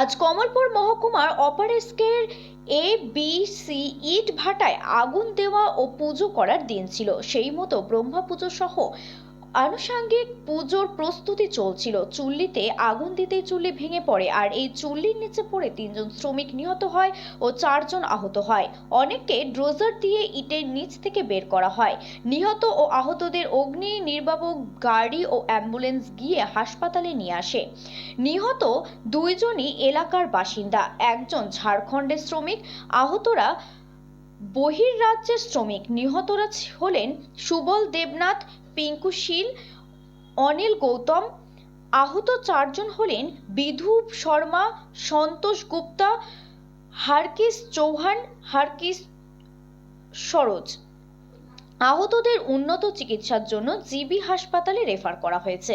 আজ কমলপুর মহকুমার অপারেস্কের এ, B, C, ইট ভাটায় আগুন দেওয়া ও পুজো করার দিন ছিল। সেই মতো ব্রহ্মা পুজো সহ আনুষাঙ্গিক পুজোর প্রস্তুতি চলছিল। চুল্লিতে আগুন দিতেই চুল্লি ভেঙে পড়ে আর এই চুল্লির নিচে পড়ে তিনজন শ্রমিক নিহত হয় ও চারজন আহত হয়। অনেককে ড্রোজার দিয়ে ইটের নিচ থেকে বের করা হয়। নিহত ও আহতদের অগ্নি নির্বাপক গাড়ি ও অ্যাম্বুলেন্স গিয়ে হাসপাতালে নিয়ে আসে। নিহত দুইজনই এলাকার বাসিন্দা, একজন ঝাড়খণ্ডের শ্রমিক, আহতরা বহির্রাজ্যের শ্রমিক। নিহতরা হলেন সুবল দেবনাথ পিঙ্কু শীল অনিল গৌতম, আহত চারজন হলেন বিধু শর্মা, সন্তোষ গুপ্তা, হারকিস চৌহান, হারকিস সরোজ। আহতদের উন্নত চিকিৎসার জন্য জিবি হাসপাতালে রেফার করা হয়েছে।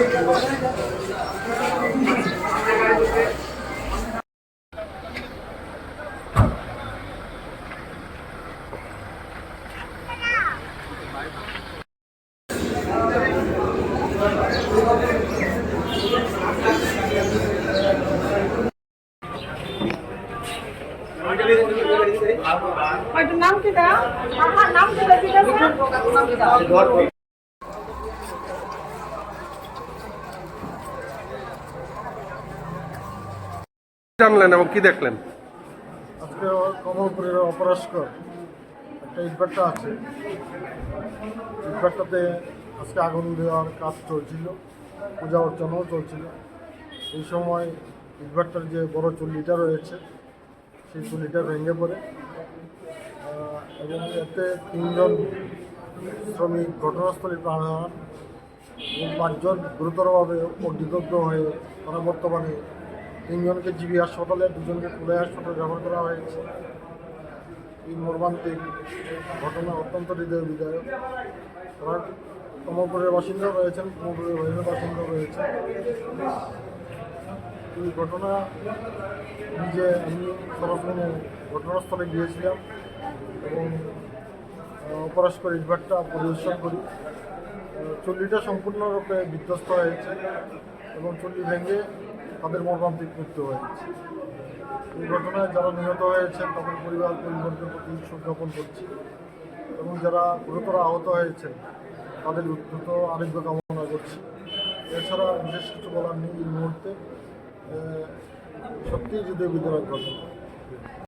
নাম কি দা নাম কি দা ঠিক আছে? জানলেন এবং কি দেখলেন? আজকে কমলপুরের অপরাস্কর একটা ইটভাট্টা আছে। ইটভাট্টাতে আজকে আগুন দেওয়ার কাজ চলছিল পূজা অর্চনাও চলছিল। এই সময় ইটভাট্টার যে বড় চুল্লিটা রয়েছে সেই চুল্লিটা ভেঙে পড়ে। এবং এতে তিনজন শ্রমিক ঘটনাস্থলে প্রাণ হারান এবং পাঁচজন গুরুতরভাবে অগ্নিদগ্ধ হয়ে তারা বর্তমানে তিনজনকে জিবি হাসপাতালে, দুজনকে কুলাই হাসপাতালে ব্যবহার করা হয়েছে। এই মর্মান্তিক ঘটনা অত্যন্ত হৃদয় বিদায়ক তারা কমলপুরের বাসিন্দা রয়েছেন, কমলপুরের বাসিন্দা রয়েছেন। এই ঘটনা নিজে আমি সরাসরি ঘটনাস্থলে গিয়েছিলাম এবং অপরাস্কর ইটভাটটা পরিদর্শন করি। চল্লিটা সম্পূর্ণরূপে বিধ্বস্ত হয়েছে এবং চল্লি ভেঙে তাদের মর্মান্তিক মৃত্যু হয়েছে। এই ঘটনায় যারা নিহত হয়েছেন, তাদের পরিবার পরিবারদের প্রতি শোক জ্ঞাপন করছি এবং যারা গুরুতর আহত হয়েছেন, তাদের দ্রুত আরোগ্য কামনা করছি। এছাড়া বিশেষ কিছু বলার নেই এই মুহূর্তে। আহ, সত্যিই হৃদয় বিদ্যালয় ঘটনা